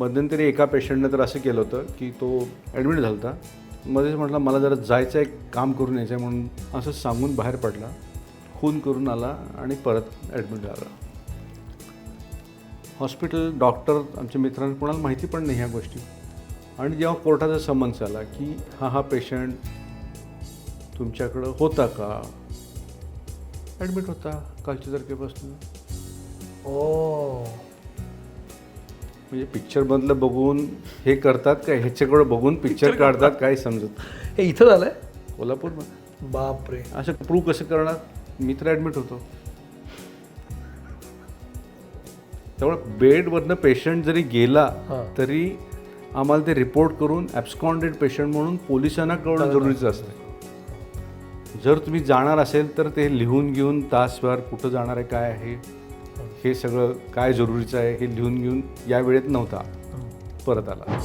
मध्यंतरी एका पेशंटनं तर असं केलं होतं की तो ॲडमिट झाला होता मध्येच म्हटलं मला जरा जायचं आहे काम करून यायचं आहे म्हणून. असं सांगून बाहेर पडला खून करून आला आणि परत ॲडमिट झाला. हॉस्पिटल डॉक्टर आमच्या मित्रांना कोणाला माहिती पण नाही ह्या गोष्टी. आणि जेव्हा कोर्टाचा समन्स आला की हा हा पेशंट तुमच्याकडं होता का? ॲडमिट होता कालच्या तारखेपासून. म्हणजे पिक्चरमधलं बघून हे करतात का? ह्याच्याकडं बघून पिक्चर काढतात काय समजत हे इथं झालंय? कोल्हापूरमध्ये बापरे. असं प्रूव्ह कसं करणार? मी तर ॲडमिट होतो. त्यामुळे बेडवरनं पेशंट जरी गेला हां. तरी आम्हाला ते रिपोर्ट करून ॲब्स्कॉन्डेड पेशंट म्हणून पोलिसांना कळणं जरुरीचं असतं जर तुम्ही जाणार असेल तर ते लिहून घेऊन तासभर कुठं जाणार आहे काय आहे? हे सगळं काय जरुरीचं आहे हे लिहून घेऊन या वेळेत नव्हता. परत आला.